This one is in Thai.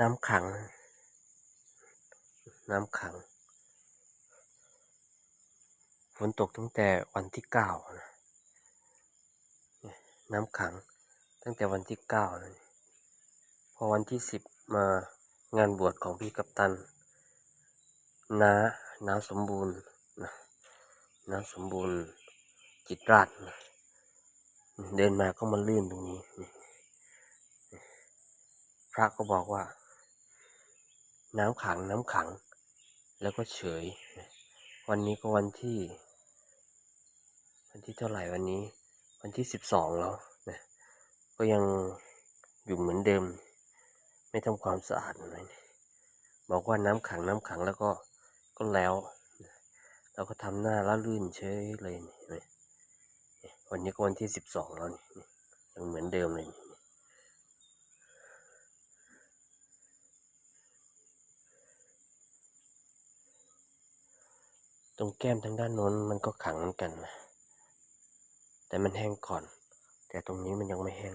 น้ำขัง น้ำขัง ฝนตกตั้งแต่วันที่เก้านะน้ำขัง ตั้งแต่วันที่เก้านะพอวันที่สิบมางานบวชของพี่กัปตันน้าน้าสมบูรณ์นะน้าสมบูรณ์จิตราชนะเดินมาก็มาลื่นตรงนี้ พระก็บอกว่า น้ำขังน้ำขัง แล้วก็เฉย วันนี้ก็วันที่ วันที่เท่าไหร่วันนี้ วันที่สิบสองแล้วนะก็ยังอยู่เหมือนเดิม ไม่ทำความสะอาดเลยบอกว่าน้ำขังน้ำขังแล้วก็ก็แล้วเราก็ทำหน้าละลื่นเฉยเลยวันนี้ก็วันที่สิบสองแล้วนี่ยังเหมือนเดิมเลยนี่ ตรงแก้มทางด้านโน้นมันก็ขังเหมือนกัน แต่มันแห้งก่อน แต่ตรงนี้มันยังไม่แห้ง